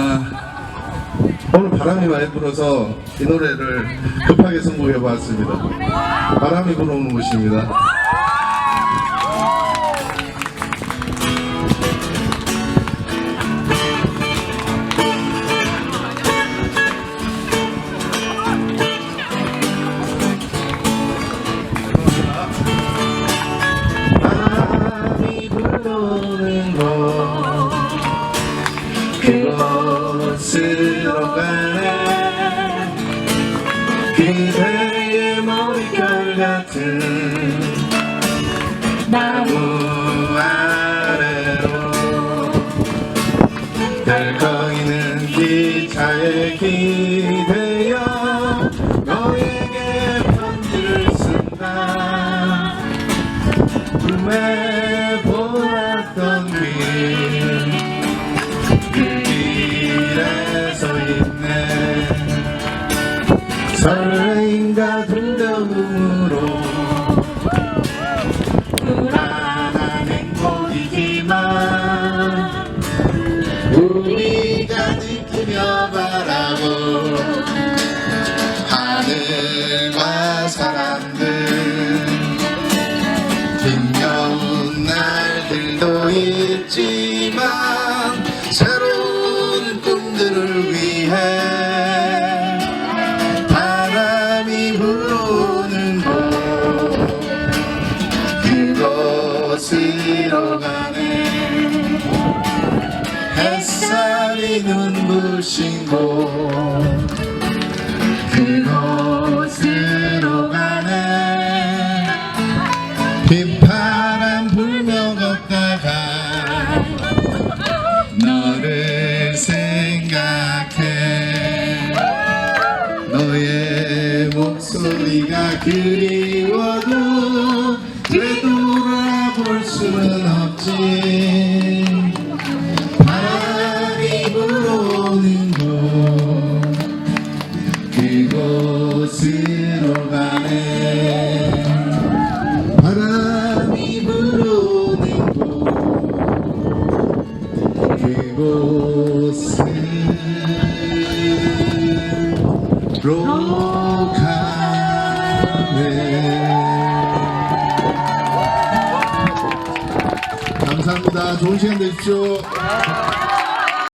아, 오늘 바람이 많이 불어서 이 노래를 급하게 선곡해 봤습니다. 바람이 불어오는 곳입니다. 그곳으로 가네. 그대의 머릿결 같은 나무 아래로 덜컹이는 기차에 기대어 너에게 편지를 쓴다. 꿈에 설레임과 두려움으로 불안한 행복이지만 우리가 지키며 바라본 하늘과 사람들 힘겨운 날들도 있지만 새로운 꿈들을 위해 햇살이 눈부신 곳 그곳으로 가네. 빗바람 불며 걷다가 너를 생각해. 너의 목소리가 그리워도 되돌아볼 수는 없지 그곳으로 가네. 바람이 불어오는 곳 그곳으로 가네. 감사합니다. 좋은 시간 되십시오